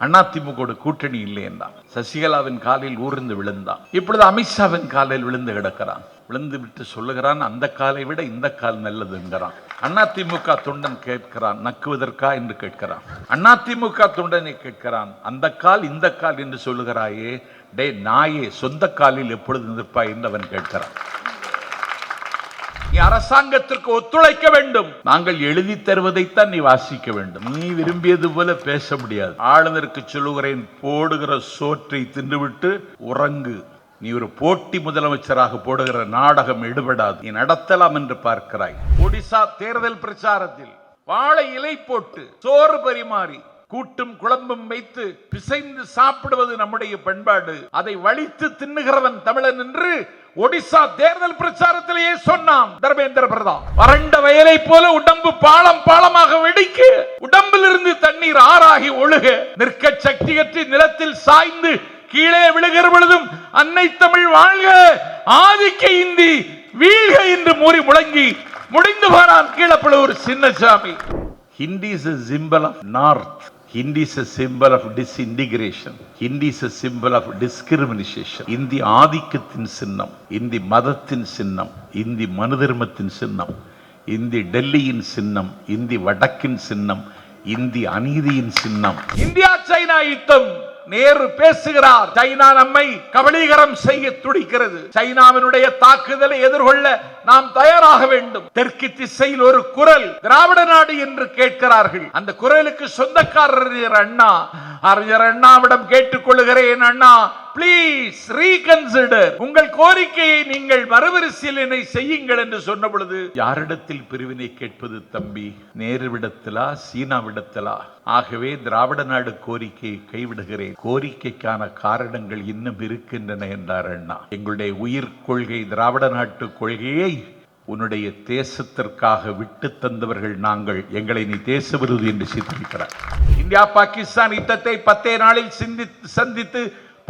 அதிமுக கூட்டணி இல்லை என்றான். சசிகலாவின் காலில் ஊர்ந்து விழுந்தான். இப்பொழுது அமித்ஷாவின் காலில் விழுந்து கிடக்கிறான். விழுந்து விட்டு சொல்லுகிறான் அந்த காலை விட இந்த கால் நல்லது என்கிறான். அதிமுக தொண்டன் கேட்கிறான் நக்குவதற்கா என்று கேட்கிறான். அதிமுக தொண்டனை கேட்கிறான் அந்த கால் இந்த கால் என்று சொல்லுகிறாயே டே நாயே சொந்த காலில் எப்பொழுது நிற்பாய் என்று அவன் கேட்கிறான். நீ அரசாங்கத்திற்கு ஒத்துழைக்க வேண்டும். நாங்கள் எழுதி தருவதைத்தான் நீ வாசிக்க வேண்டும். நீ விரும்பியது போல பேச முடியாது. ஆளுநருக்கு சொல்லுகிறேன் போடுகிற சோற்றை தின்றுவிட்டு உறங்கு. நீ ஒரு போட்டி முதலமைச்சராக போடுகிற நாடகம் எடுபடாது. நீ நடத்தலாம் என்று பார்க்கிறாய். ஒடிசா தேர்தல் பிரச்சாரத்தில் வாழை இலை போட்டு சோறு பரிமாறி கூட்டும் குழம்பும் வைத்து பிசைந்து சாப்பிடுவது நம்முடைய பண்பாடு. அதை வலித்து தின்னுகிறவன் தமிழன் என்று ஒடிசா தேர்தல் பிரச்சாரத்திலேயே சொன்னான் தர்மேந்திர பிரதான். வறண்ட வயலை போல உடம்பு பாலம் பாலமாக வெடிக்க. உடம்பிலிருந்து தண்ணீர் ஆறாகி ஒழுக. நிற்க சக்தியற்றி நிலத்தில் சாய்ந்து கீழே விழுகிற பொழுதும் அன்னை தமிழ் வாழ்க. ஆதிக்க இந்தி வீழ்க என்று மூறி முழங்கி முடிந்து போனான் ஒரு Chinnasamy. Hindi is a of north Hindi is a symbol of disintegration Hindi is a symbol of discrimination Hindi ஆதிக்கத்தின் சின்னம் இந்தி மதத்தின் சின்னம் இந்தி மனு தர்மத்தின் சின்னம் இந்தி டெல்லியின் சின்னம் இந்தி வடக்கின் சின்னம் இந்தி அநீதியின் சின்னம் இந்தியா சைனா யுத்தம் நேரு பேசுகிறார் சைனா நம்மை கபலீகரம் செய்ய துடிக்கிறது. சைனாவினுடைய தாக்குதலை எதிர்கொள்ள நாம் தயாராக வேண்டும். தெற்கு திசையில் ஒரு குரல் திராவிட நாடு என்று கேட்கிறார்கள். அந்த குரலுக்கு சொந்தக்காரர் அண்ணா? அறிஞர் அண்ணாவிடம் கேட்டுக்கொள்கிறேன் அண்ணா. பிளீஸ் ரீகன்சிடர் உங்கள் கோரிக்கையை நீங்கள் மறுபரிசீலனை செய்யுங்கள் என்று சொன்ன பொழுது யாரிடத்தில் பிரிவினை கேட்பது தம்பி? நேருவிடத்திலா சீனாவிடத்திலா ஆகவே திராவிட நாடு கோரிக்கையை கைவிடுகிறேன். கோரிக்கைக்கான காரணங்கள் இன்னும் இருக்கின்றன என்றார் அண்ணா. எங்களுடைய உயிர் கொள்கை திராவிட நாட்டு கொள்கையை உன்னுடைய தேசத்திற்காக விட்டு தந்தவர்கள் நாங்கள். எங்களை நீ தேச விருது என்று சித்தரிக்கிறார் இந்தியா பாகிஸ்தான் யுத்தத்தை பத்தே நாளில் சிந்தி சந்தித்து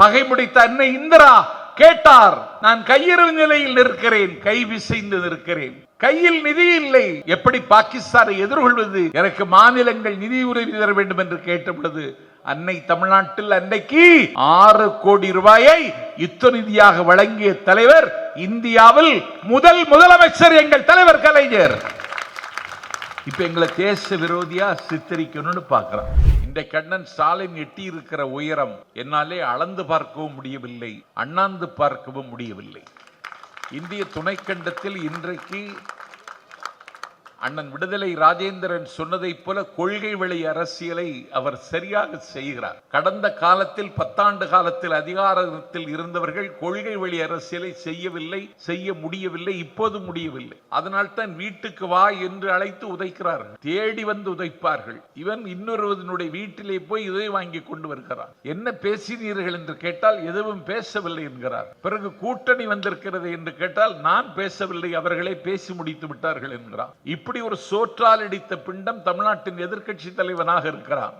பகை முடித்த அன்னை இந்திரா கேட்டார். நான் கையெறு நிலையில் நிற்கிறேன் கை விசைந்து நிற்கிறேன். கையில் நிதி இல்லை. எப்படி பாகிஸ்தானை எதிர்கொள்வது? எனக்கு மாநிலங்கள் நிதி உதவி தர வேண்டும் என்று கேட்டபொழுது அன்னை தமிழ்நாட்டில் அன்னைக்கு ஆறு கோடி ரூபாயை யுத்த நிதியாக வழங்கிய தலைவர் இந்தியாவில் முதல் முதலமைச்சர் எங்கள் தலைவர் கலைஞர். இப்ப எங்களை தேச விரோதியா சித்தரிக்கணும்னு பார்க்கிறோம் இந்த கண்ணன் ஸ்டாலின் எட்டி இருக்கிற உயரம் என்னாலே அளந்து பார்க்கவும் முடியவில்லை அண்ணாந்து பார்க்கவும் முடியவில்லை. இந்திய துணைக்கண்டத்தில் இன்றைக்கு அண்ணன் விடுதலை ராஜேந்திரன் சொன்னதைப் போல கொள்கை வழி அரசியலை அவர் சரியாக செய்கிறார். கடந்த காலத்தில் பத்தாண்டு காலத்தில் அதிகாரத்தில் இருந்தவர்கள் கொள்கை வழி அரசியலை செய்யவில்லை செய்ய முடியவில்லை இப்போது முடியவில்லை. அதனால் தான் வீட்டுக்கு வா என்று அழைத்து உதைக்கிறார்கள். தேடி வந்து உதைப்பார்கள். இவன் இன்னொருவதனுடைய வீட்டிலே போய் இதை வாங்கி கொண்டு வருகிறான். என்ன பேசினீர்கள்? என்று கேட்டால் எதுவும் பேசவில்லை என்கிறார். பிறகு கூட்டணி வந்திருக்கிறது என்று கேட்டால் நான் பேசவில்லை அவர்களே பேசி முடித்து விட்டார்கள் என்கிறான். இப்படி ஒரு சோற்றால் அடித்த பிண்டம் தமிழ்நாட்டின் எதிர்க்கட்சி தலைவனாக இருக்கிறான்.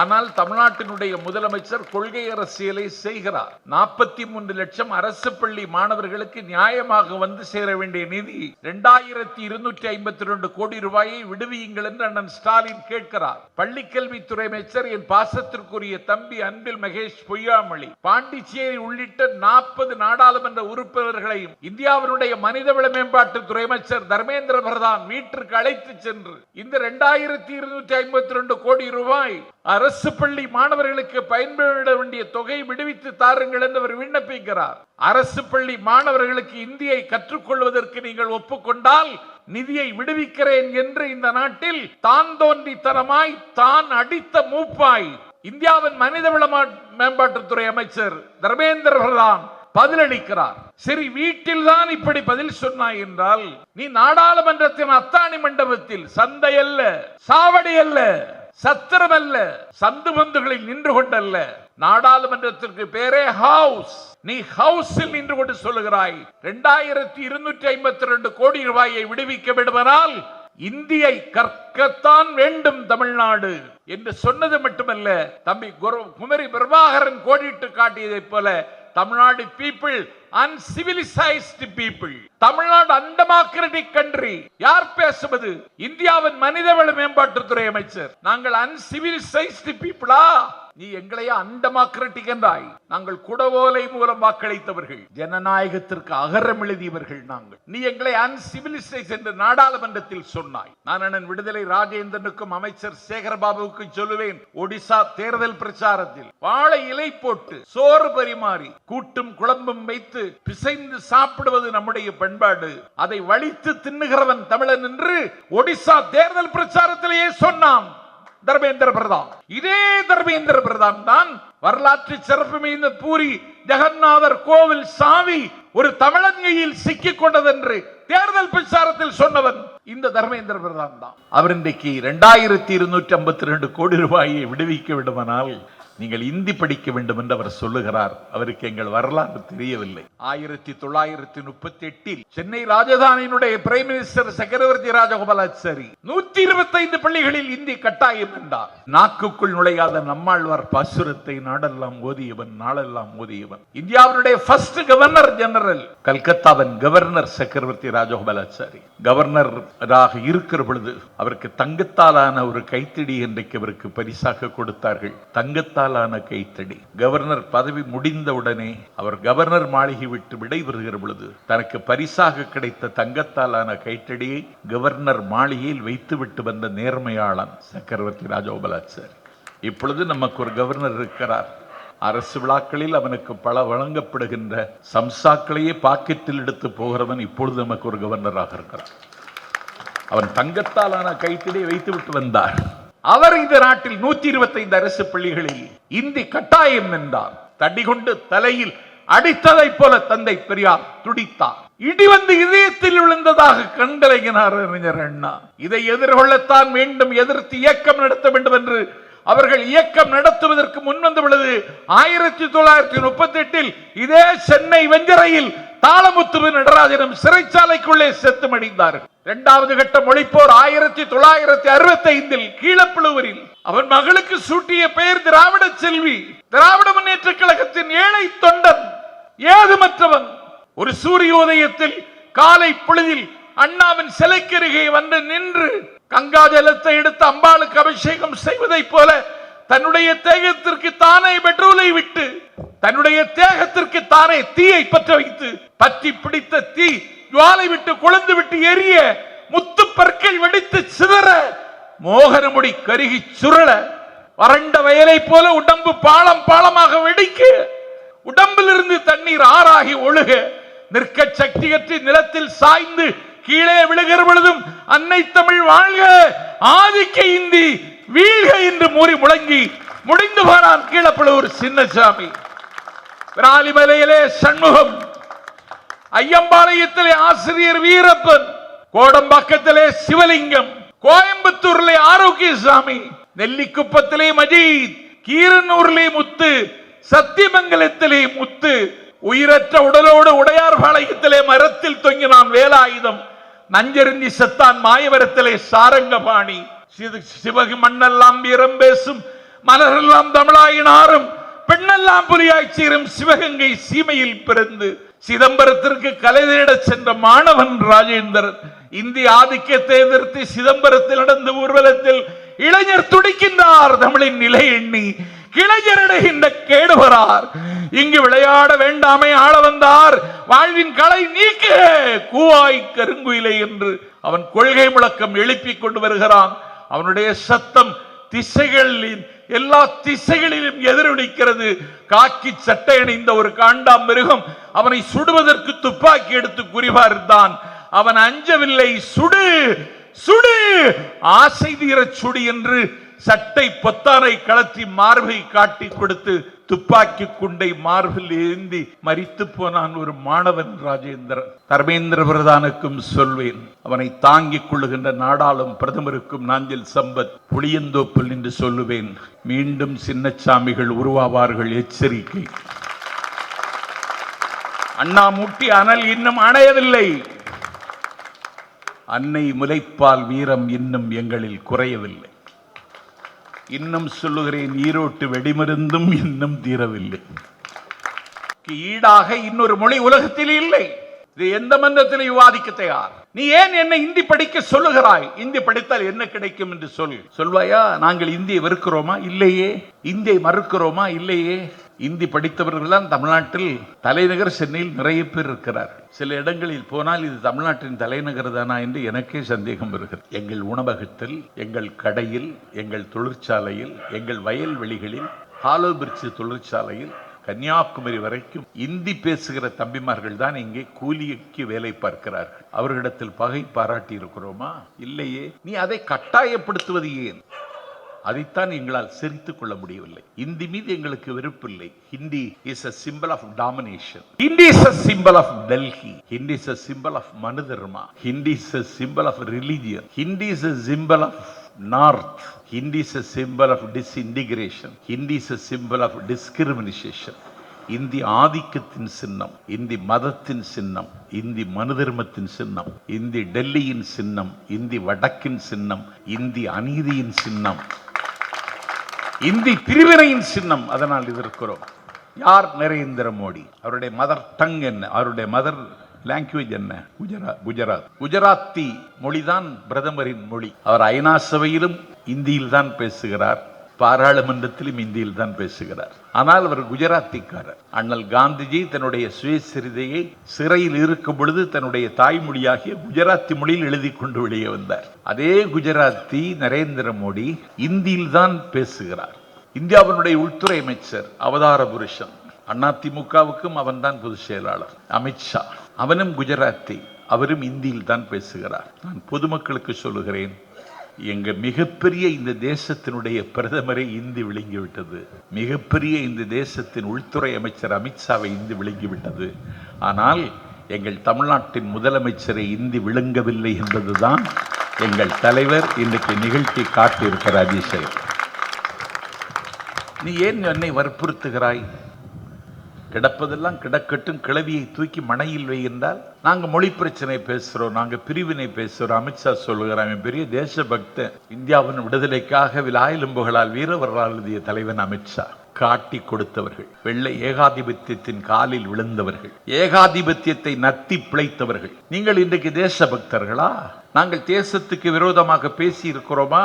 ஆனால் தமிழ்நாட்டினுடைய முதலமைச்சர் கொள்கை அரசியலை செய்கிறார். நாற்பத்தி மூன்று லட்சம் அரசு பள்ளி மாணவர்களுக்கு நியாயமாக வந்து சேர வேண்டிய நிதி இரண்டாயிரத்தி இருநூற்றி ஐம்பத்தி ரெண்டு கோடி ரூபாயை விடுவியுங்கள் என்று அண்ணன் ஸ்டாலின் கேட்கிறார். பள்ளிக்கல்வித்துறை அமைச்சர் என் பாசத்திற்குரிய தம்பி அன்பில் மகேஷ் பொய்யாமொழி பாண்டிச்சேரி உள்ளிட்ட நாற்பது நாடாளுமன்ற உறுப்பினர்களையும் இந்தியாவினுடைய மனிதவள மேம்பாட்டுத்துறை அமைச்சர் தர்மேந்திர பிரதான் வீட்டிற்கு அழைத்து சென்று இந்த இரண்டாயிரத்தி இருநூற்றி ஐம்பத்தி ரெண்டு கோடி ரூபாய் அரசு பள்ளி மாணவர்களுக்கு பயன்பட வேண்டிய தொகை விடுவித்து தாருங்கள் என்று அவர் விண்ணப்பிக்கிறார். அரசு பள்ளி மாணவர்களுக்கு இந்தியை கற்றுக்கொள்வதற்கு நீங்கள் ஒப்புக்கொண்டால் நிதியை விடுவிக்கிறேன் என்று இந்த நாட்டில் தான் தோன்றித்தனமாய் தான் அடித்த மூப்பாய். இந்தியாவின் மனிதவள மேம்பாட்டுத்துறை அமைச்சர் தர்மேந்திர பிரதான் பதிலளிக்கிறார். சரி வீட்டில் தான் இப்படி பதில் சொன்னாய் என்றால் நீ நாடாளுமன்றத்தின் அத்தாணி மண்டபத்தில் சந்தை அல்ல சாவடி அல்ல. சத்திரம் அல்ல சந்து பந்துகளில் நின்று கொண்டல்ல நாடாளுமன்றத்திற்கு பேரே ஹவுஸ். நீ ஹவுஸில் நின்று கொண்டு சொல்லுகிறாய் இரண்டாயிரத்தி இருநூற்றி ஐம்பத்தி ரெண்டு கோடி ரூபாயை விடுவிக்க விடுவதால் இந்தியை கற்கத்தான் வேண்டும் தமிழ்நாடு. என்று சொன்னது மட்டுமல்ல தம்பி குரு- குமரி பிரபாகரன் கோடிட்டு காட்டியதைப் போல Tamilnadu people uncivilised people Tamilnadu undemocratic country யார் பேசுவது? இந்தியாவின் மனிதவள மேம்பாட்டுத்துறை அமைச்சர். நாங்கள் அன்சிவிலைசைஸ்டு பீப்புளா நீ எங்களையே அன்டெமோக்ராட்டிக் என்றாய் நாங்கள் குடவோலை மூலம் வாக்களித்தவர்கள். ஜனநாயகத்திற்கு அகரம் எழுதியவர்கள் நாங்கள். நீ எங்களை அன்சிவிலிசைஸ் என்று நாடாளுமன்றத்தில் சொன்னாய். நான் அண்ணன் விடுதலை ராஜேந்திரனுக்கும் அமைச்சர் சேகர்பாபுவுக்கும் சொல்லுவேன் ஒடிசா தேர்தல் பிரச்சாரத்தில். வாழை இலை போட்டு சோறு பரிமாறி கூட்டும் குழம்பும் வைத்து பிசைந்து சாப்பிடுவது நம்முடைய பண்பாடு. அதை வலித்து தின்னுகிறவன் தமிழன் என்று ஒடிசா தேர்தல் பிரச்சாரத்திலேயே சொன்னான். தர்மேந்திர பிரதான். இதே தர்மேந்திர பிரதான் தான் வரலாற்று சிறப்பு மிகுந்த பூரி ஜெகநாதர் கோவில் சாவி ஒரு தமிழங்கையில் சிக்கிக் கொண்டதென்று தேர்தல் பிரச்சாரத்தில் சொன்னவன் இந்த தர்மேந்திர பிரதான் தான். அவர் இன்றைக்கு இரண்டாயிரத்தி இருநூற்றி ஐம்பத்தி ரெண்டு கோடி ரூபாயை விடுவிக்க விடுமானால் நீங்கள் இந்தி படிக்க வேண்டும் என்று அவர் சொல்லுகிறார். அவருக்கு எங்கள் வரலாறு தெரியவில்லை. ஆயிரத்தி தொள்ளாயிரத்தி முப்பத்தி எட்டில் சென்னை ராஜதானியினுடைய பிரைம் மினிஸ்டர் சக்கரவர்த்தி ராஜகோபாலாச்சாரி நூத்தி இருபத்தி ஐந்து பள்ளிகளில் இந்தி கட்டாயம் என்றார். நாக்குக்குள் நுழையாத நம்மாழ்வார் பாசுரத்தை நாடெல்லாம் ஓதியவன் நாளெல்லாம் ஓதியவன். இந்தியாவினுடைய ஃபர்ஸ்ட் கவர்னர் ஜெனரல் கல்கத்தாவின் கவர்னர் சக்கரவர்த்தி ராஜகோபாலாச்சாரி. கவர்னராக இருக்கிற பொழுது அவருக்கு தங்கத்தாலான ஒரு கைத்தடி இன்றைக்கு அவருக்கு பரிசாக கொடுத்தார்கள். தங்கத்தால் தங்கத்தாலான கைத்தடி. கவர்னர் பதவி முடிந்தவுடனே அவர் கவர்னர் மாளிகை விட்டு விடைபெறுகிற பொழுது தனக்கு பரிசாக கிடைத்த தங்கத்தாலான கைத்தடியை கவர்னர் மாளிகையில் வைத்துவிட்டு வந்த நேர்மையாளன் சக்கரவர்த்தி ராஜகோபாலாச்சாரி. இப்பொழுது நமக்கு ஒரு கவர்னர் இருக்கிறார். அரசு விழாக்களில் அவனுக்கு பல வழங்கப்படுகின்ற சம்சாக்களையே பாக்கெட்டில் எடுத்து போகிறவன் இப்பொழுது நமக்கு ஒரு கவர்னராக இருக்கிறான் அவன் தங்கத்தாலான கைத்திலே வைத்து விட்டு வந்தார். அவர் இந்த நாட்டில் நூத்தி இருபத்தைந்து அரசு பள்ளிகளில் இந்தி கட்டாயம் என்றார் தடி கொண்டு தலையில் அடித்ததை போல தந்தை பெரியார் துடித்தார். இடி வந்து இதயத்தில் விழுந்ததாக கண்கலங்கினார் அறிஞர் அண்ணா. இதை எதிர்கொள்ளத்தான் வேண்டும் எதிர்த்து இயக்கம் நடத்த வேண்டும் என்று அவர்கள் இயக்கம் நடத்துவதற்கு முன்வந்து பொழுது ஆயிரத்தி தொள்ளாயிரத்தி முப்பத்தி எட்டில் இதே சென்னை வெஞ்சரையில் தாளமுத்து நடராஜனும் சிறைச்சாலைக்குள்ளே செத்து மடிந்தார்கள் இரண்டாவது கட்ட மொழிப்போர் ஆயிரத்தி தொள்ளாயிரத்தி அறுபத்தி ஐந்தில் கீழப்புழுவரில். அவன் மகளுக்கு சூட்டிய பெயர் திராவிட செல்வி. திராவிட முன்னேற்ற கழகத்தின் ஏழை தொண்டன் ஏதுமற்றவன். ஒரு சூரிய உதயத்தில் காலை பொழுதில் அண்ணாவின் சிலைக்கருகே வந்து நின்று கங்கா ஜலத்தை எடுத்து அம்பாளுக்கு அபிஷேகம் செய்வதைப் போல தன்னுடைய தேகத்திற்கு தானே பெட்ரோலை விட்டு தன்னுடைய தேகத்திற்கு தானே தீயை பற்ற வைத்து பற்றி பிடித்த தீ ஜுவாலை விட்டு குழந்து விட்டு எரிய முத்து பற்கள் வெடித்து சிதற மோகனமுடி கருகி சுருள வறண்ட வயலை போல உடம்பு பாலம் பாலமாக வெடிக்க உடம்பிலிருந்து தண்ணீர் ஆறாகி ஒழுக நிற்க சக்தியற்றி நிலத்தில் சாய்ந்து கீழே விழுகிற பொழுதும் அன்னை தமிழ் வாழ்க ஆதிக்க இந்தி வீழ்க என்று மூறி முழங்கி முடிந்து போனான் கீழப்பழுவூர் சின்னசாமி. விராலிமலையிலே சண்முகம் ஐயம்பாளையத்திலே ஆசிரியர் வீரப்பன் கோடம்பாக்கத்திலே சிவலிங்கம் கோயம்புத்தூர்லே ஆரோக்கியசாமி நெல்லிக்குப்பத்திலே மஜீத் கீரனூர்லே முத்து சத்தியமங்கலத்திலே முத்து உயிரற்ற உடலோடு உடையார் பாளையத்திலே மரத்தில் தொங்கினான் வேலாயுதம் நஞ்சருந்தி செத்தான் மாயவரத்திலே சாரங்கபாணி. சிவகு மண்ணெல்லாம் வீரம் பேசும் மலரெல்லாம் தமிழாயினாரும் பெண்ணெல்லாம் புலியாய் சீரும் சிவகங்கை சீமையில் பிறந்து சிதம்பரத்திற்கு கலை தேட சென்ற மாணவன் ராஜேந்திரன் இந்திய ஆதிக்கத்தை எதிர்த்து சிதம்பரத்தில் நடந்த ஊர்வலத்தில் இளைஞர் துடிக்கின்றார் தமிழின் நிலை எண்ணி கிளைஞரடைகின்ற கேடுவரார் இங்கு விளையாட வேண்டாமே ஆள வந்தார் வாழ்வின் களை நீக்க கூவாய் கருங்குயிலை என்று அவன் கொள்கை முழக்கம் எழுப்பிக் கொண்டு வருகிறான். அவனுடைய சத்தம் திசைகளின் எல்லா திசைகளிலும் எதிரொலிக்கிறது. காக்கி சட்டை அணிந்த ஒரு காண்டாம் மிருகம் அவனை சுடுவதற்கு துப்பாக்கி எடுத்து குறிபார்த்தான். அவன் அஞ்சவில்லை சுடு சுடு ஆசை தீர சுடு என்று சட்டை பொத்தானை கலத்தி மார்பை காட்டி கொடுத்து துப்பாக்கி குண்டை மார்பில் ஏந்தி மறித்து போனான் ஒரு மாணவன் ராஜேந்திரன் தர்மேந்திர பிரதானுக்கும் சொல்வேன் அவனை தாங்கிக் கொள்ளுகின்ற நாடாளும் பிரதமருக்கும் நாஞ்சில் சம்பத் புளியந்தோப்பில் நின்று சொல்லுவேன் மீண்டும் சின்னச்சாமிகள் உருவாவார்கள் எச்சரிக்கை. அண்ணா முட்டி அனல் இன்னும் அணையவில்லை. அன்னை முலைப்பால் வீரம் இன்னும் எங்களில் குறையவில்லை. இன்னும் சொல்லுகிறேன் ஈரோட்டு வெடிமருந்தும் இன்னும் தீரவில்லை. ஈடாக இன்னொரு மொழி உலகத்தில் இல்லை. இது எந்த மன்றத்தில் விவாதிக்க தயார். நீ ஏன் என்னை இந்தி படிக்க சொல்லுகிறாய்? இந்தி படித்தால் என்ன கிடைக்கும் என்று சொல். சொல்வாயா நாங்கள் இந்தியை வெறுக்கிறோமா? இல்லையே. இந்தியை மறுக்கிறோமா? இல்லையே. இந்தி படித்தவர்கள் தான் தமிழ்நாட்டில் தலைநகர் சென்னையில் நிறைய பேர் இருக்கிறார் சில இடங்களில் போனால் இது தமிழ்நாட்டின் தலைநகர் தானா என்று எனக்கே சந்தேகம் வருகிறது. எங்கள் உணவகத்தில் எங்கள் கடையில் எங்கள் தொழிற்சாலையில் எங்கள் வயல்வெளிகளில் ஹாலோ பிரிட்ஜ் தொழிற்சாலையில் கன்னியாகுமரி வரைக்கும் இந்தி பேசுகிற தம்பிமார்கள் தான் இங்கே கூலிக்கு வேலை பார்க்கிறார்கள். அவர்களிடத்தில் பகை பாராட்டி இருக்கிறோமா? இல்லையே. நீ அதை கட்டாயப்படுத்துவது ஏன்? அதைத்தான் எங்களால் சிரித்துக் கொள்ள முடியவில்லை. இந்தி மீது எங்களுக்கு வெறுப்பில்லை. Hindi is a symbol of domination Hindi is a symbol of Delhi Hindi is a symbol of Manu Dharma Hindi is a symbol of religion Hindi is a symbol of north Hindi is a symbol of disintegration Hindi is a symbol of discrimination Hindi ஆதிக்கத்தின் சின்னம். இந்தி மதத்தின் சின்னம். இந்தி மனு தர்மத்தின் சின்னம். இந்தி டெல்லியின் சின்னம். இந்தி வடக்கின் சின்னம். இந்தி அநீதியின் சின்னம். இந்தி பிரிவினையின் சின்னம் அதனால் இது இருக்கிறோம். யார் நரேந்திர மோடி? அவருடைய மதர் டங் என்ன? அவருடைய மதர் லாங்குவேஜ் என்ன? குஜராத் குஜராத். குஜராத்தி மொழிதான் பிரதமரின் மொழி. அவர் ஐநா சபையிலும் இந்தியில் தான் பேசுகிறார். பாராளுமன்றத்திலும் இந்தியில் தான் பேசுகிறார். ஆனால் அவர் குஜராத்திக்காரர். அண்ணல் காந்திஜி தன்னுடைய சுயசரிதையை சிறையில் இருக்கும் பொழுது தன்னுடைய தாய்மொழியாகிய குஜராத்தி மொழியில் எழுதி கொண்டு வெளியே வந்தார். அதே குஜராத்தி நரேந்திர மோடி இந்தியில் தான் பேசுகிறார். இந்தியாவினுடைய உள்துறை அமைச்சர் அவதார புருஷன் அதிமுகவுக்கும் அவன்தான் பொதுச் செயலாளர். அமித்ஷா அவனும் குஜராத்தி. அவரும் இந்தியில் தான் பேசுகிறார். நான் பொதுமக்களுக்கு சொல்லுகிறேன் எங்க மிகப்பெரிய இந்த தேசத்தினுடைய பிரதமரை இந்தி விழுங்கிவிட்டது. மிகப்பெரிய இந்த தேசத்தின் உள்துறை அமைச்சர் அமித்ஷாவை இந்தி விழுங்கிவிட்டது. ஆனால் எங்கள் தமிழ்நாட்டின் முதலமைச்சரை இந்தி விழுங்கவில்லை என்பதுதான் எங்கள் தலைவர் இன்றைக்கு நிகழ்த்தி காட்டியிருக்கிற அதிசயம் நீ ஏன் என்னை வற்புறுத்துகிறாய்? கிடப்பதெல்லாம் கிடக்கட்டும் கிளவியை தூக்கி மனையில் வைகின்றால் நாங்கள் நாங்க மொழி பிரச்சனை பேசுறோம் நாங்க பிரிவினை பேசுறோம். அமித்ஷா சொல்லுகிறான் அவன் பெரிய தேசபக்தன். இந்தியாவின் விடுதலைக்காக விலாயிலும் புகழால் வீரவரால் எழுதிய தலைவன் அமித்ஷா காட்டி கொடுத்தவர்கள் வெள்ளை ஏகாதிபத்தியத்தின் காலில் விழுந்தவர்கள் ஏகாதிபத்தியத்தை நத்தி பிழைத்தவர்கள். நீங்கள் இன்றைக்கு தேசபக்தர்களா? நாங்கள் தேசத்துக்கு விரோதமாக பேசி இருக்கிறோமா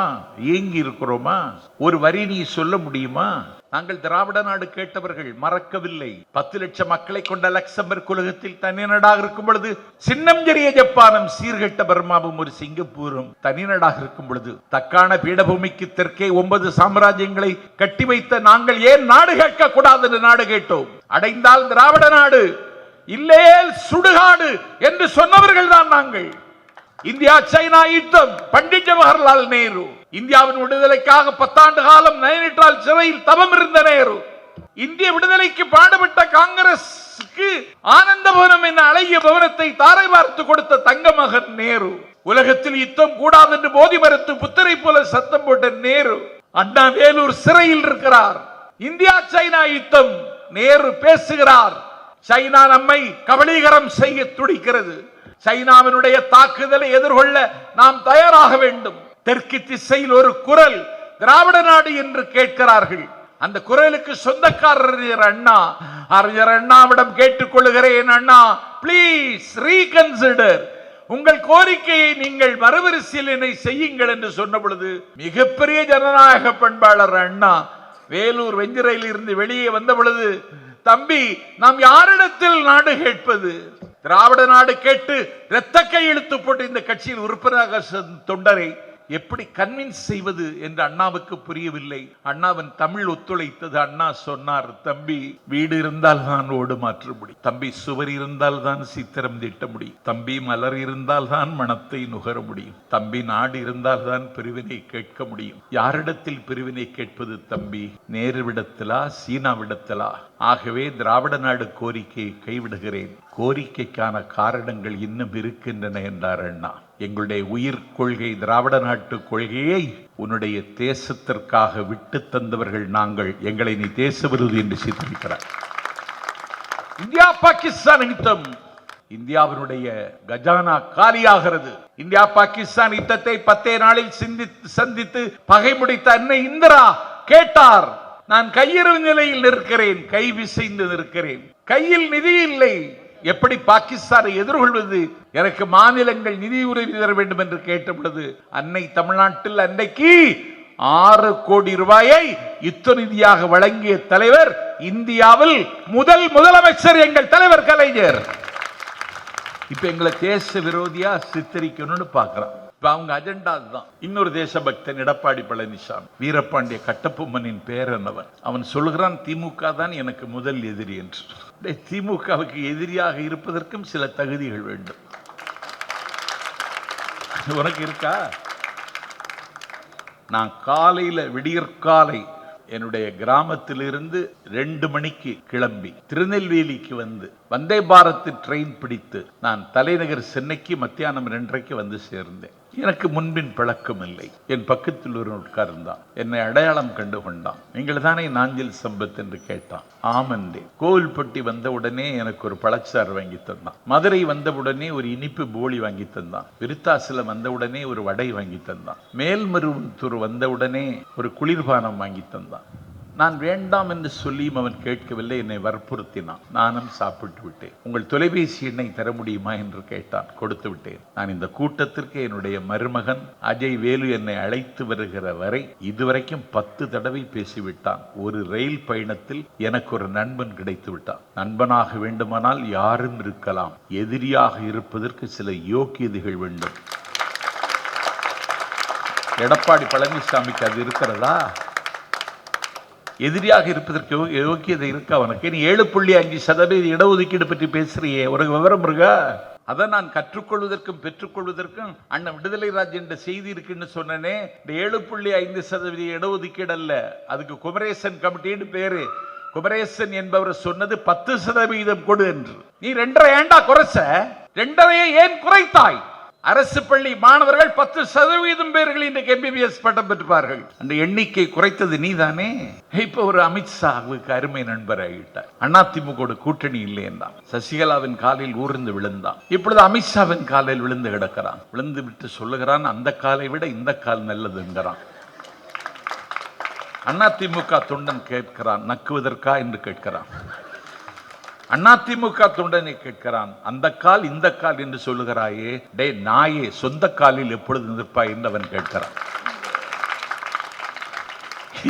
ஏங்கி இருக்கிறோமா ஒரு வரி நீ சொல்ல முடியுமா? நாங்கள் திராவிட நாடு கேட்டவர்கள் மறக்கவில்லை. பத்து லட்சம் மக்களை கொண்ட லக்சம்பர்க் உலகத்தில் தனிநாடாக இருக்கும் பொழுது சின்னஞ்செறிய ஜப்பானும் சீர்கெட்ட பர்மாவும் ஒரு சிங்கப்பூரும் தனிநாடாக இருக்கும் பொழுது தக்கான பீடபூமிக்கு தெற்கே ஒன்பது சாம்ராஜ்யங்களை கட்டி வைத்த நாங்கள் ஏன் நாடு கேட்க கூடாது என்று நாடு கேட்டோம். அடைந்தால் திராவிட நாடு இல்லையே சுடுகாடு என்று சொன்னவர்கள் தான் நாங்கள். இந்தியா சைனா யுத்தம். பண்டிட் ஜவஹர்லால் நேரு. இந்தியாவின் விடுதலைக்காக பத்தாண்டு காலம் நயனிட்டால் சிறையில் தவம் இருந்த நேரு. இந்திய விடுதலைக்கு பாடுபட்ட காங்கிரஸுக்கு ஆனந்த பவனம் என அழகிய பவனத்தை தாரை பார்த்து கொடுத்த தங்க மகன் நேரு. உலகத்தில் யுத்தம் கூடாது என்று போதி மறுத்து புத்தரை போல சத்தம் போட்ட நேரு. அண்ணா வேலூர் சிறையில் இருக்கிறார். இந்தியா சைனா யுத்தம். நேரு பேசுகிறார். சைனா நம்மை கபலீகரம் செய்ய துடிக்கிறது. சைனாவினுடைய தாக்குதலை எதிர்கொள்ள நாம் தயாராக வேண்டும். தெற்கு திசையில் ஒரு குரல் திராவிட நாடு என்று கேட்கிறார்கள். அந்த குரலுக்கு சொந்தக்காரர் அண்ணா. அறிஞர் அண்ணாவிடம் கேட்டுக்கொள்கிறேன் அண்ணா. ப்ளீஸ் ரீகன்சிடர் உங்கள் கோரிக்கையை நீங்கள் மறுபரிசீலனை செய்யுங்கள் என்று சொன்ன பொழுது மிகப்பெரிய ஜனநாயக பண்பாளர் அண்ணா வேலூர் வெஞ்சிரையில் இருந்து வெளியே வந்த பொழுது தம்பி நாம் யாரிடத்தில் நாடு கேட்பது? திராவிட நாடு கேட்டு இரத்த கையெழுத்து போட்டு இந்த கட்சியில் உறுப்பினராக தொண்டரை எப்படி கன்வின்ஸ் செய்வது என்று அண்ணாவுக்கு புரியவில்லை. அண்ணாவின் தமிழ் ஒத்துழைத்தது அண்ணா சொன்னார் தம்பி வீடு இருந்தால் தான் ஓடு மாற்ற முடியும். தம்பி சுவர் இருந்தால் தான் சித்திரம் தீட்ட முடியும். தம்பி மலர் இருந்தால் தான் மனத்தை நுகர முடியும். தம்பி நாடு இருந்தால் தான் பிரிவினை கேட்க முடியும். யாரிடத்தில் பிரிவினை கேட்பது தம்பி? நேருவிடத்திலா சீனாவிடத்திலா ஆகவே திராவிட நாடு கோரிக்கையை கைவிடுகிறேன். கோரிக்கைக்கான காரணங்கள் இன்னும் இருக்கின்றன என்றார் அண்ணா. எங்களுடைய உயிர் கொள்கை திராவிட நாட்டு கொள்கையை உன்னுடைய தேசத்திற்காக விட்டு தந்தவர்கள் நாங்கள். எங்களை நீ தேச விருது என்று சித்தரிக்கிறார். இந்தியா பாகிஸ்தான் யுத்தம் இந்தியாவினுடைய கஜானா காலியாகிறது. இந்தியா பாகிஸ்தான் யுத்தத்தை பத்தே நாளில் சிந்தித்து சந்தித்து பகை முடித்த அன்னை இந்திரா கேட்டார். நான் கையிறு நிலையில் நிற்கிறேன் கை விசைந்து நிற்கிறேன். கையில் நிதி இல்லை. எப்படி பாகிஸ்தானை எதிர்கொள்வது? எனக்கு மாநிலங்கள் நிதி உதவி தர வேண்டும் என்று கேட்ட பொழுது அன்னை தமிழ்நாட்டில் அன்னைக்கு ஆறு கோடி ரூபாயை யுத்த நிதியாக வழங்கிய தலைவர் இந்தியாவில் முதல் முதலமைச்சர் எங்கள் தலைவர் கலைஞர். இப்ப எங்களை தேச விரோதியா சித்தரிக்கணும்னு பாக்குறான். இப்போ அவங்க அஜெண்டா தான் இன்னொரு தேசபக்தன் எடப்பாடி பழனிசாமி வீரபாண்டிய கட்டப்பொம்மனின் பேரனவன். அவன் சொல்கிறான் திமுக தான் எனக்கு முதல் எதிரி என்று. திமுகவுக்கு எதிரியாக இருப்பதற்கும் சில தகுதிகள் வேண்டும். உனக்கு இருக்கா? நான் காலையில் விடியற்காலை என்னுடைய கிராமத்திலிருந்து ரெண்டு மணிக்கு கிளம்பி திருநெல்வேலிக்கு வந்து வந்தே பாரத் ட்ரெயின் பிடித்து நான் தலைநகர் சென்னைக்கு மத்தியானம் ரெண்டரைக்கு வந்து சேர்ந்தேன். எனக்கு முன்பின் பழக்கம் இல்லை என் பக்கத்தில் ஒரு உட்கார்ந்தான். என்னை அடையாளம் கண்டு கொண்டான். நீங்கள் தானே நாஞ்சில் சம்பத் என்று கேட்டான். ஆமந்தே கோவில்பட்டி வந்தவுடனே எனக்கு ஒரு பழச்சாறு வாங்கி தந்தான். மதுரை வந்தவுடனே ஒரு இனிப்பு போலி வாங்கி தந்தான். விருத்தாசலம் வந்தவுடனே ஒரு வடை வாங்கி தந்தான். மேல்மருவத்தூர் வந்தவுடனே ஒரு குளிர்பானம் வாங்கி தந்தான். நான் வேண்டாம் என்று சொல்லியும் அவன் கேட்கவில்லை என்னை வற்புறுத்தினான். நானும் சாப்பிட்டு விட்டேன். உங்கள் தொலைபேசி எண்ணை தர முடியுமா என்று கேட்டான். கொடுத்து விட்டேன். நான் இந்த கூட்டத்திற்கு என்னுடைய மருமகன் அஜய் வேலு என்னை அழைத்து வருகிற வரை இதுவரைக்கும் பத்து தடவை பேசிவிட்டான். ஒரு ரயில் பயணத்தில் எனக்கு ஒரு நண்பன் கிடைத்து விட்டான். நண்பனாக வேண்டுமானால் யாரும் இருக்கலாம். எதிரியாக இருப்பதற்கு சில யோக்கியதைகள் வேண்டும். எடப்பாடி பழனிசாமிக்கு அது இருக்கிறதா? எதிரியாக இருப்பதற்கு யோக்கியதை இருக்கு அவனுக்கு. நீ ஏழு புள்ளி அஞ்சு சதவீத இடஒதுக்கீடு பற்றி பேசுறியே. ஒரு விவரம் இருக்கா அதை நான் கற்றுக்கொள்வதற்கும் பெற்றுக்கொள்வதற்கும் அண்ணன் விடுதலை ராஜ் என்ற செய்தி இருக்குன்னு சொன்னனே. இந்த ஏழு புள்ளி ஐந்து சதவீத இடஒதுக்கீடு அல்ல. அதுக்கு குமரேசன் கமிட்டின்னு பேரு. குமரேசன் என்பவர் சொன்னது பத்து சதவீதம் கொடு என்று. நீ ரெண்டரை ஏண்டா குறைச்ச? ரெண்டரையை ஏன் குறைத்தாய்? அரசு பள்ளி மாணவர்கள் பத்து சதவீதம் பேர்கள் இன்றைக்கு எம்பிபிஎஸ் பட்டம் பெற்றுப்பார்கள். அந்த எண்ணிக்கை குறைத்தது நீதானே? இப்ப ஒரு அமித்ஷாவுக்கு அருமை நண்பர் ஆகிட்டார். அதிமுக கூட்டணி இல்லை என்றான். சசிகலாவின் காலில் ஊர்ந்து விழுந்தான். இப்பொழுது அமித்ஷாவின் காலில் விழுந்து கிடக்கிறான். விழுந்து விட்டு சொல்லுகிறான் அந்த காலை விட இந்த கால் நல்லது என்கிறான். அதிமுக தொண்டன் கேட்கிறான் நக்குவதற்கா என்று கேட்கிறான். அதிமுக தொண்டனை கேட்கிறான் அந்த கால் இந்த கால் என்று சொல்லுகிறாயே டே நாயே சொந்த காலில் எப்பொழுது நிற்பாய் என்று அவன் கேட்கிறான்.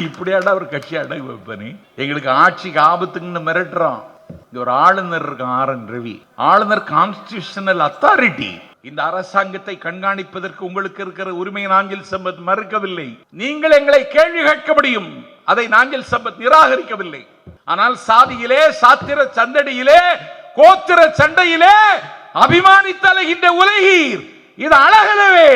இப்படியாடா ஒரு கட்சி அடகு வைப்பனி எங்களுக்கு ஆட்சிக்கு ஆபத்துக்குன்னு மிரட்டுறோம் இங்க ஒரு ஆளுநர் இருக்கான் ஆர் என் ரவி. ஆளுநர் கான்ஸ்டியூஷனல் அத்தாரிட்டி இந்த அரசாங்கத்தை கண்காணிப்பதற்கு உங்களுக்கு இருக்கிற உரிமை நாஞ்சில் சம்பத் மறுக்கவில்லை. நீங்கள் எங்களை கேள்வி கேட்க முடியும். அதை நாஞ்சில் சம்பத் நிராகரிக்கவில்லை. ஆனால் சாதியிலே சாத்திர சந்தடியிலே கோத்திர சண்டையிலே அபிமானித்தலைகின்ற உலகீர். இது அழகலவே.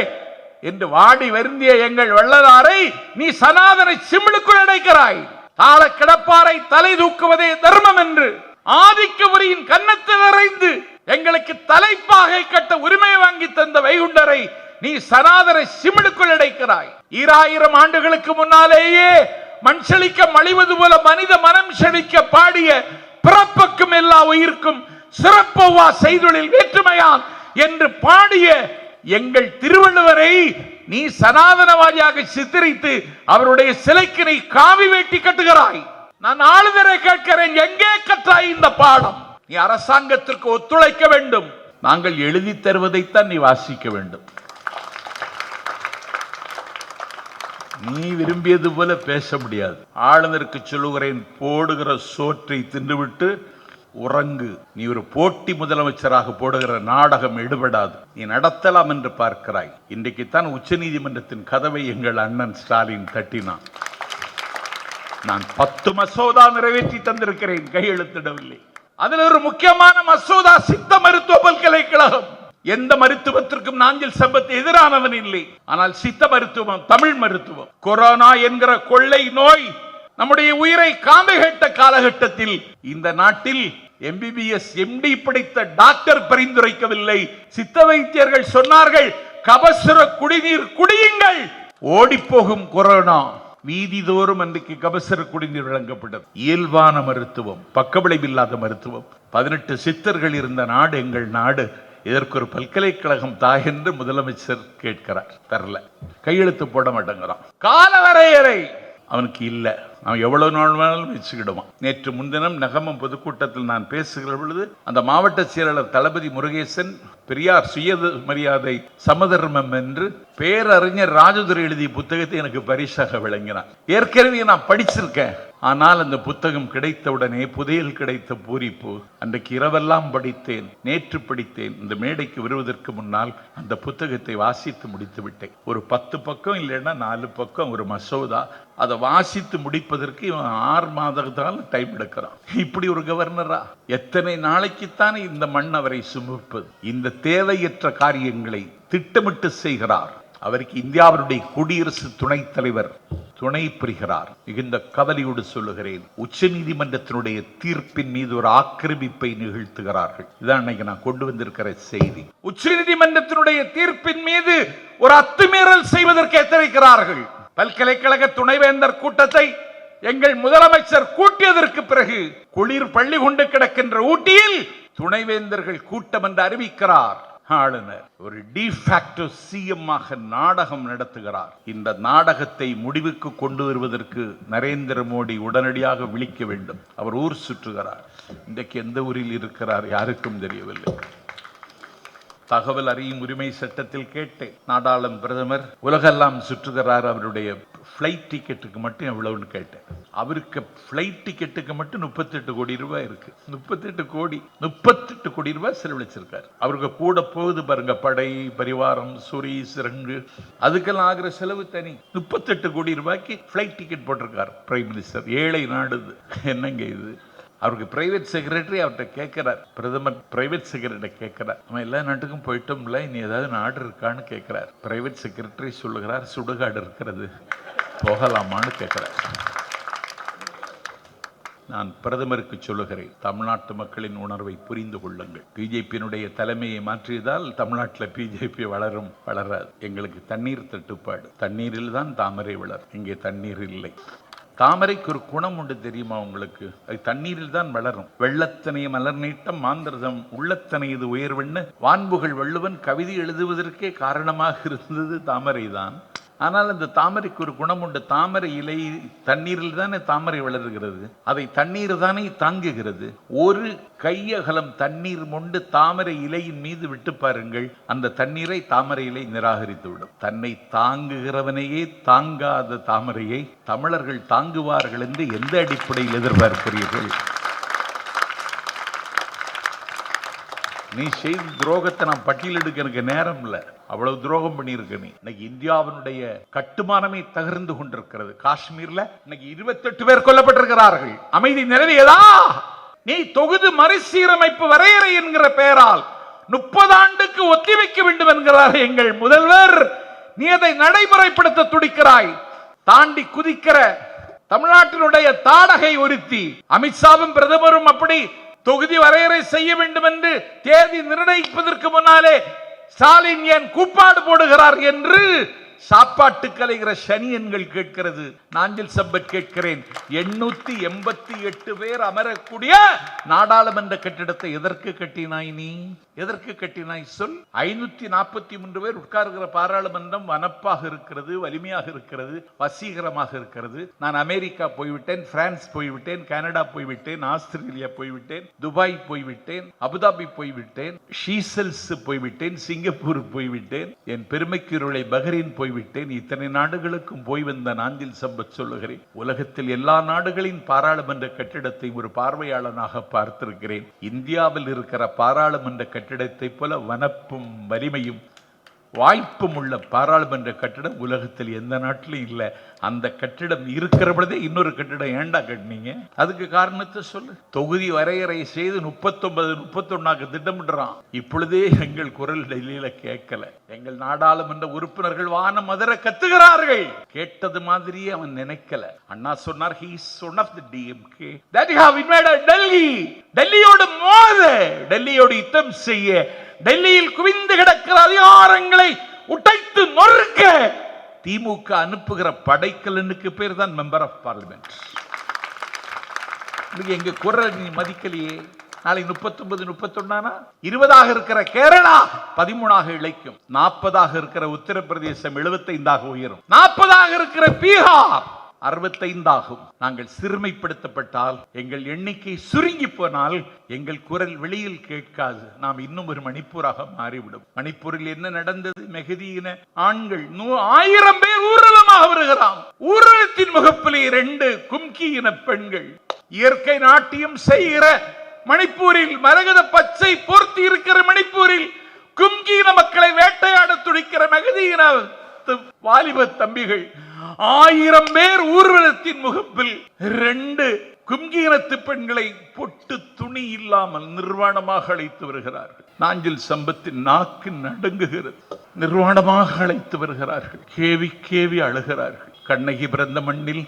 என்று வாடி வருந்திய எங்கள் வள்ளலாரை நீ சனாதனை சிமிழுக்குள் அடைக்கிறாய். தாள கிடப்பாரை தலை தூக்குவதே தர்மம் என்று ஆதிக்க உரியின் கன்னத்தில் அறைந்து எங்களுக்கு தலைப்பாகை கட்ட உரிமை வாங்கி தந்த வைகுண்டரை நீ சனாதனை சிமிழுக்குள் அடைக்கிறாய் ஈராயிரம் ஆண்டுகளுக்கு முன்னாலேயே மண் செழிக்க மலிவது போல மனித மனம் செழிக்க பாடிய பிறப்புக்கும் எல்லா உயிர்க்கும் சிறப்பவா செய்தொழில் வேற்றுமையான் என்று பாடிய எங்கள் திருவள்ளுவரை நீ சனாதனவாதியாக சித்தரித்து அவருடைய சிலைக்கு நீ காவி வேட்டி கட்டுகிறாய். நான் ஆளுநரை கேட்கிறேன் எங்கே கற்றாய் இந்த பாடம்? நீ அரசாங்கத்திற்கு ஒத்துழைக்க வேண்டும். நாங்கள் எழுதி தருவதைத்தான் நீ வாசிக்க வேண்டும். நீ விரும்பியது போல பேச முடியாது. ஆளுநருக்கு சொல்லுகிறேன் போடுகிற சோற்றை தின்றுவிட்டு உறங்கு. நீ ஒரு போட்டி முதலமைச்சராக போடுகிற நாடகம் எடுபடாது. நீ நடத்தலாம் என்று பார்க்கிறாய். இன்றைக்குத்தான் உச்சநீதிமன்றத்தின் கதவை எங்கள் அண்ணன் ஸ்டாலின் தட்டினான். நான் பத்து மசோதா நிறைவேற்றி தந்திருக்கிறேன். கையெழுத்திடவில்லை. அதில் ஒரு முக்கியமான மசோதா சித்த மருத்துவ பல்கலைக்கழகம். எந்த மருத்துவத்திற்கும் நாஞ்சில் சம்பத்து எதிரானவன் இல்லை. ஆனால் சித்த மருத்துவம் தமிழ் மருத்துவம். கொரோனா என்கிற கொள்ளை நோய் நம்முடைய உயிரை காந்து கேட்ட காலகட்டத்தில் இந்த நாட்டில் எம்பிபிஎஸ் எம்டி படித்த டாக்டர் பரிந்துரைக்கவில்லை. சித்த வைத்தியர்கள் சொன்னார்கள் கபசுர குடிநீர் குடியுங்கள். ஓடிப்போகும் கொரோனா. வீதிதோறும் அன்றைக்கு கபசர குடிநீர் வழங்கப்பட்டது. இயல்பான மருத்துவம் பக்கவிளைவில்லாத மருத்துவம். பதினெட்டு சித்தர்கள் இருந்த நாடு எங்கள் நாடு. இதற்கு ஒரு பல்கலைக்கழகம் தா என்று முதலமைச்சர் கேட்கிறார். தரல. கையெழுத்து போட மாட்டேங்கிறான். கால வரையறை அவனுக்கு இல்லை. அவன் எவ்வளோ நாள் வேணாலும் வச்சுக்கிடுவான். நேற்று முன்தினம் நகமம் பொதுக்கூட்டத்தில் நான் பேசுகிற பொழுது அந்த மாவட்ட செயலாளர் தளபதி முருகேசன் பெரியார் சுய மரியாதை சமதர்மம் என்று பேரறிஞர் ராஜதுரை எழுதிய புத்தகத்தை எனக்கு பரிசாக விளங்கினான் ஏற்கனவே நான் படிச்சிருக்கேன். ஆனால் அந்த புத்தகம் கிடைத்தவுடனே புதையல் கிடைத்த பூரிப்பு. அன்றைக்கு இரவெல்லாம் படித்தேன் நேற்று படித்தேன். இந்த மேடைக்கு வருவதற்கு முன்னால் அந்த புத்தகத்தை வாசித்து முடித்து விட்டேன். ஒரு பத்து பக்கம் இல்லைன்னா நாலு பக்கம் ஒரு மசோதா. அதை வாசித்து முடிப்பதற்கு இவன் ஆறு மாதத்தால் டைம் எடுக்கிறான். இப்படி ஒரு கவர்னரா எத்தனை நாளைக்குத்தானே இந்த மண் அவரை சுமப்பது? இந்த தேவையற்ற காரியங்களை திட்டமிட்டு செய்கிறார். அவருக்கு இந்தியாவினுடைய குடியரசு துணைத் தலைவர் துணை புரிகிறார். மிகுந்த கவலையோடு சொல்லுகிறேன். உச்ச நீதிமன்றத்தினுடைய தீர்ப்பின் மீது ஒரு ஆக்கிரமிப்பை நிகழ்த்துகிறார்கள். இதான் இன்னைக்கு நான் கொண்டு வந்திருக்கிற செய்தி. உச்ச நீதிமன்றத்தினுடைய தீர்ப்பின் மீது ஒரு அத்துமீறல் செய்வதற்கு எத்தனைக்கிறார்கள்? பல்கலைக்கழக துணைவேந்தர் கூட்டத்தை எங்கள் முதலமைச்சர் கூட்டியதற்கு பிறகு குளிர் பள்ளி கொண்டு கிடக்கின்ற ஊட்டியில் துணைவேந்தர்கள் கூட்டம் என்று அறிவிக்கிறார். ஆளுநர் ஒரு டிஃபேக்டோ சிஎம் ஆக நாடகம் நடத்துகிறார். இந்த நாடகத்தை முடிவுக்கு கொண்டு வருவதற்கு நரேந்திர மோடி உடனடியாக விழிக்க வேண்டும். அவர் ஊர் சுற்றுகிறார். இன்றைக்கு எந்த ஊரில் இருக்கிறார் யாருக்கும் தெரியவில்லை. தகவல் அறியும் உரிமை சட்டத்தில் கேட்டு நாடாளும் பிரதமர் உலகெல்லாம் சுற்றுகிறார் அவருடைய ஃப்ளைட் டிக்கெட்டுக்கு மட்டும் எவ்வளவுன்னு கேட்டேன். அவருக்கு ஃப்ளைட் டிக்கெட்டுக்கு மட்டும் முப்பத்தெட்டு கோடி ரூபாய் இருக்கு. முப்பத்தெட்டு கோடி முப்பத்தெட்டு கோடி ரூபாய் செலவழிச்சிருக்காரு. அவருக்கு கூட போகுது பாருங்க படை பரிவாரம் சுரி சிறங்கு அதுக்கெல்லாம் ஆகிற செலவு தனி. முப்பத்தெட்டு கோடி ரூபாய்க்கு ஃப்ளைட் டிக்கெட் போட்டிருக்கார் பிரைம் மினிஸ்டர் ஏழை நாடுது. என்னங்க இது? அவருக்கு பிரைவேட் செக்ரட்டரி அவர்கிட்ட கேட்குறார். பிரதமர் பிரைவேட் செக்ரட்டரி கேட்குறார். நம்ம எல்லா நாட்டுக்கும் போயிட்டோம்ல இனி ஏதாவது நாடு இருக்கான்னு கேட்குறார். பிரைவேட் செக்ரட்டரி சொல்லுகிறார் சுடுகாடு இருக்கிறது. போகலாமான்னு கேட்குறார். நான் பிரதமருக்கு சொல்லுகிறேன் தமிழ்நாட்டு மக்களின் உணர்வை புரிந்து கொள்ளுங்கள். பிஜேபியினுடைய தலைமையை மாற்றியதால் தமிழ்நாட்டில் பிஜேபி வளரும் வளராது. எங்களுக்கு தண்ணீர் தட்டுப்பாடு. தண்ணீரில் தான் தாமரை வளரும். இங்கே தண்ணீர் இல்லை. தாமரைக்கு ஒரு குணம் உண்டு தெரியுமா உங்களுக்கு? அது தண்ணீரில் தான் வளரும். வெள்ளத்தனைய மலர் நீட்டம் மாந்திரதம். உள்ளத்தனையது உயர்வெண்ணு. வான்புகள் வள்ளுவன் கவிதை எழுதுவதற்கே காரணமாக இருந்தது தாமரை தான் ஆனால் அந்த தாமரைக்கு ஒரு குணம் உண்டு. தாமரை இலை தண்ணீரில் தானே தாமரை வளர்கிறது. அதை தண்ணீர் தானே தாங்குகிறது. ஒரு கையகலம் தண்ணீர் மொண்டு தாமரை இலையின் மீது விட்டு பாருங்கள். அந்த தண்ணீரை தாமரை இலை நிராகரித்துவிடும் தன்னை தாங்குகிறவனையே தாங்காத தாமரையை தமிழர்கள் தாங்குவார்கள் என்று எந்த அடிப்படையில் எதிர்பார்க்கிறீர்கள்? நீ செய்த துரோகத்தை நான் பட்டியலெடுக்க எனக்கு நேரம் இல்லை. அவ்வளவு துரோகம் பண்ணியிருக்க நீ. இன்னைக்கு இந்தியாவினுடைய கட்டுமானமே தகர்ந்து கொண்டிருக்கிறது. காஷ்மீர்ல இன்னைக்கு இருபத்தெட்டு பேர் கொல்லப்பட்டிருக்கிறார்கள். அமைதி நிலவியதா? நீ தொகுதி மறுசீரமைப்பு வரையறை என்கிற பெயரால் முப்பது ஆண்டுக்கு ஒத்திவைக்க வேண்டும் என்கிறார் எங்கள் முதல்வர். நீ அதை நடைமுறைப்படுத்த துடிக்கிறாய். தாண்டி குதிக்கிற தமிழ்நாட்டினுடைய தாடகை ஒருத்தி. அமித்ஷாவும் பிரதமரும் அப்படி தொகுதி வரையறை செய்ய வேண்டும் என்று தேதி நிர்ணயிப்பதற்கு முன்னாலே ஸ்டாலின் ஏன் கூப்பாடு போடுகிறார் என்று சாப்பாட்டு கலைகிற சனியன்கள் கேட்கிறது. நாஞ்சில் சம்பத் கேட்கிறேன். எண்ணூத்தி எண்பத்தி எட்டு பேர் அமரக்கூடிய நாடாளுமன்ற கட்டிடத்தை எதற்கு கட்டினாய் நீ? எதற்கு கட்டினாய்? சொல். ஐநூத்தி நாற்பத்தி மூன்று பேர் உட்கார்கிற பாராளுமன்றம் வனப்பாக இருக்கிறது வலிமையாக இருக்கிறது வசீகரமாக இருக்கிறது. நான் அமெரிக்கா போய்விட்டேன் பிரான்ஸ் போய்விட்டேன் கனடா போய்விட்டேன் ஆஸ்திரேலியா போய்விட்டேன் துபாய் போய்விட்டேன் அபுதாபி போய்விட்டேன் ஷீசல்ஸ் போய்விட்டேன் சிங்கப்பூர் போய்விட்டேன் என் பெருமைக்குருளை பஹ்ரீன் போய்விட்டேன் இத்தனை நாடுகளுக்கும் போய் வந்த நாஞ்சில் சம்பத் சொல்லுகிறேன். உலகத்தில் எல்லா நாடுகளின் பாராளுமன்ற கட்டிடத்தை ஒரு பார்வையாளனாக பார்த்திருக்கிறேன். இந்தியாவில் இருக்கிற பாராளுமன்ற கட்டிடத்தைப் போல வனப்பும் வலிமையும் வாய்ப்பும் உள்ள பாராளுமன்ற கட்டிடம் உலகத்தில் எந்த நாட்டிலும் இல்லை. அந்த கட்டிடம் இருக்கிற பொழுதே இன்னொரு கட்டிடம் ஏண்டா கட்டினீங்க? அதுக்கு காரணத்தை சொல்லு. தொகுதி வரையறை செய்து முப்பத்தொன்பது முப்பத்தொன்னாக்கு திட்டமிடுறான். இப்பொழுதே எங்கள் குரல் டெல்லியில கேட்கல. எங்கள் நாடாளுமன்ற உறுப்பினர்கள் வான மதுர கத்துகிறார்கள். கேட்டது மாதிரியே அவன் நினைக்கல. அண்ணா சொன்னார் he is one of the DMK that you Delhi டெல்லியோடு மோத டெல்லியோடு யுத்தம் செய்ய டெல்லியில் குவிந்து கிடக்கிற அதிகாரங்களை உடைத்து நொறுக்க திமுக அனுப்புகிற படைக்கலனுக்கு பேர் தான் மெம்பர் ஆஃப் பார்லிமெண்ட் இன்னைக்கு எங்க குரல் நீ மதிக்கலையே? நாளை முப்பத்தொன்பது முப்பத்தொன்னானா? இருபதாக இருக்கிற கேரளா பதிமூணாக இழைக்கும். நாற்பதாக இருக்கிற உத்தரப்பிரதேசம் எழுபத்தைந்தாக உயரும். நாற்பதாக இருக்கிற பீகார் அறுபத்தைந்தாகும். நாங்கள் சிறுமைப்படுத்தப்பட்டால் எங்கள் எண்ணிக்கை சுருங்கி போனால் எங்கள் குரல் வெளியில் கேட்காது. நாம் இன்னும் ஒரு மணிப்பூராக மாறிவிடும். மணிப்பூரில் என்ன நடந்தது? மெகுதியின ஆண்கள் நூ- ஆயிரம் பேர் ஊர்வலமாக வருகிறான் ஊர்வலத்தின் முகப்பிலே இரண்டு கும்கி இன பெண்கள். இயற்கை நாட்டியம் செய்கிற மணிப்பூரில் மரகத பச்சை போர்த்தி இருக்கிற மணிப்பூரில் கும்கீன மக்களை வேட்டையாட துடிக்கிற மகதீன வாலிப தம்பிகள் ஆயிரம் பேர் ஊர்வலத்தின் முகப்பில் ரெண்டு கும்கீனத்து பெண்களை பொட்டு துணி இல்லாமல் நிர்வாணமாக அழைத்து வருகிறார்கள். நாஞ்சில் சம்பத்தின் நாக்கு நடுங்குகிறது. நிர்வாணமாக அழைத்து வருகிறார்கள். கேவி கேவி அழுகிறார்கள். கண்ணகி பிறந்த மண்ணில்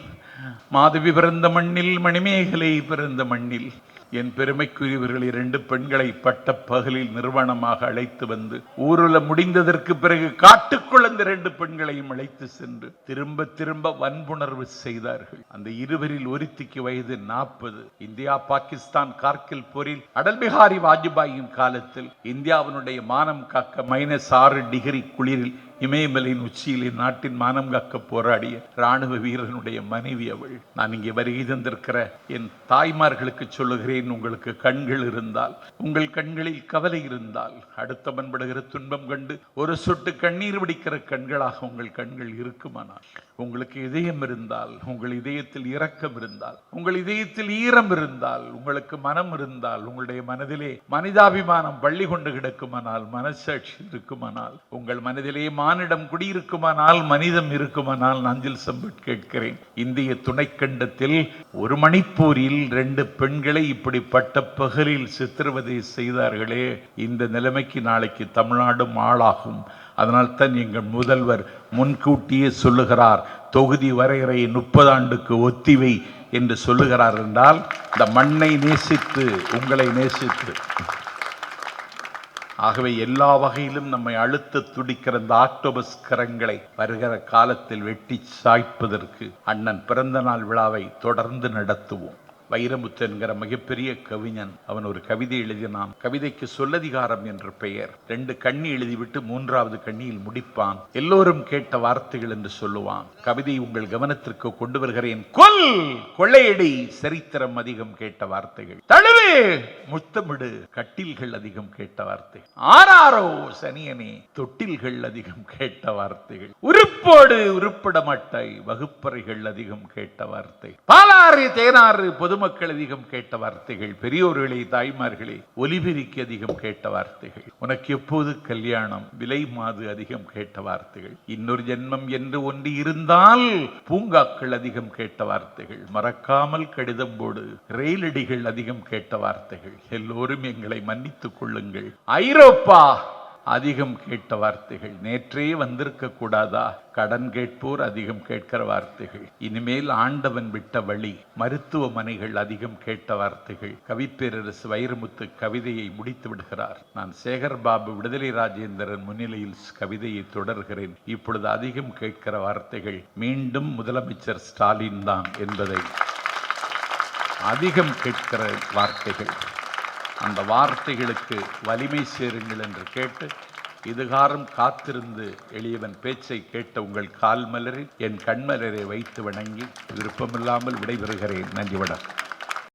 மாதவி பிறந்த மண்ணில் மணிமேகலை பிறந்த மண்ணில் என் பெருமைக்குரியவர்கள் இரண்டு பெண்களை பட்ட பகலில் நிறுவனமாக அழைத்து வந்து ஊருல முடிந்ததற்கு பிறகு காட்டுக்குள் அந்த இரண்டு பெண்களையும் அழைத்து சென்று திரும்ப திரும்ப வன்புணர்வு செய்தார்கள். அந்த இருவரில் ஒருத்திக்கு வயது நாற்பது. இந்தியா பாகிஸ்தான் கார்கில் போரில் அடல் பிஹாரி வாஜ்பாயின் காலத்தில் இந்தியாவினுடைய மானம் காக்க மைனஸ் ஆறு டிகிரி குளிரில் இமயமலையின் உச்சியிலே நாட்டின் மானம் காக்க போராடிய ராணுவ வீரனுடைய மனைவி அவள். நான் இங்கே வருகை தந்திருக்கிற என் தாய்மார்களுக்கு சொல்லுகிறேன். உங்களுக்கு கண்கள் இருந்தால் உங்கள் கண்களில் கவலை இருந்தால் அடுத்தவன் படுகிற துன்பம் கண்டு ஒரு சொட்டு கண்ணீர் வடிக்கிற கண்களாக உங்கள் கண்கள் இருக்குமானால் உங்களுக்கு இதயம் இருந்தால் உங்கள் இதயத்தில் இரக்கம் இருந்தால் உங்கள் இதயத்தில் ஈரம் இருந்தால் உங்களுக்கு மனம் இருந்தால் உங்களுடைய மனதிலே மனிதாபிமானம் பள்ளி கொண்டு கிடக்குமானால் மனசாட்சி இருக்குமானால் உங்கள் மனதிலே மானிடம் குடியிருக்குமானால் மனிதம் இருக்குமானால் நஞ்சில் சம்பட் கேட்கிறேன். இந்திய துணைக்கண்டத்தில் ஒரு மணிப்பூரில் ரெண்டு பெண்களை இப்படிப்பட்ட பகலில் சித்திரவதை செய்தார்களே. இந்த நிலைமைக்கு நாளைக்கு தமிழ்நாடும் ஆளாகும். அதனால்தான் எங்கள் முதல்வர் முன்கூட்டியே சொல்லுகிறார் தொகுதி வரையறை முப்பது ஆண்டுக்கு ஒத்திவை என்று சொல்லுகிறார் என்றால் இந்த மண்ணை நேசித்து உங்களை நேசித்து. ஆகவே எல்லா வகையிலும் நம்மை அழுத்த துடிக்கிற இந்த ஆக்டோபஸ் கரங்களை வருகிற காலத்தில் வெட்டி சாய்ப்பதற்கு அண்ணன் பிறந்த நாள் விழாவை தொடர்ந்து நடத்துவோம். வைரமுத்து என்கிற மிகப்பெரிய கவிஞன் அவன் ஒரு கவிதை எழுதினான். கவிதைக்கு சொல்லதிகாரம் என்ற பெயர். ரெண்டு கண்ணி எழுதிவிட்டு மூன்றாவது கண்ணியில் முடிப்பான். எல்லோரும் கேட்ட வார்த்தைகள் என்று சொல்லுவான். கவிதை உங்கள் கவனத்திற்கு கொண்டு வருகிறேன். கொல்! கொள்ளையடி சரித்திரம் அதிகம் கேட்ட வார்த்தைகள். தழு முத்தமிடு கட்டில்கள் அதிகம் கேட்ட வார்த்தை ஆறாரோ சனியனே தொட்டில்கள் அதிகம் கேட்ட வார்த்தைகள். உருப்போடு உருப்பட மாட்டாய் வகுப்பறைகள் அதிகம் கேட்ட வார்த்தை பாலாறு தேனாறு பொதுமக்கள் அதிகம் கேட்ட வார்த்தைகள். பெரியோர்களே தாய்மார்களே ஒலிபெருக்கி அதிகம் கேட்ட வார்த்தைகள். உனக்கு எப்போது கல்யாணம்? விலை மாது அதிகம் கேட்ட வார்த்தைகள். இன்னொரு ஜென்மம் என்று ஒன்று இருந்தால் பூங்காக்கள் அதிகம் கேட்ட வார்த்தைகள். மறக்காமல் கடிதம் போடு. ரயிலடிகள் அதிகம் கேட்ட கேட்ட வார்த்தைகள். எல்லோரும் எங்களை மன்னித்துக் கொள்ளுங்கள். ஐரோப்பா அதிகம் கேட்ட வார்த்தைகள். நேற்றே வந்திருக்க கூடாதா? கடன் கேட்போர் அதிகம் கேட்கிற வார்த்தைகள். இனிமேல் ஆண்டவன் விட்ட வழி மருத்துவமனைகள் அதிகம் கேட்ட வார்த்தைகள். கவிப்பேரரசு வைரமுத்து கவிதையை முடித்து விடுகிறார். நான் சேகர் பாபு விடுதலை ராஜேந்திரன் முன்னிலையில் கவிதையை தொடர்கிறேன். இப்பொழுது அதிகம் கேட்கிற வார்த்தைகள் மீண்டும் முதலமைச்சர் ஸ்டாலின் தான் என்பதை அதிகம் கேட்கிற வார்த்தைகள். அந்த வார்த்தைகளுக்கு வலிமை சேருங்கள் என்று கேட்டு இதுகாரம் காத்திருந்து எளியவன் பேச்சை கேட்ட உங்கள் கால் மலரில் என் கண்மலரை வைத்து வணங்கி விருப்பமில்லாமல் விடைபெறுகிறேன். நன்றி வணக்கம்.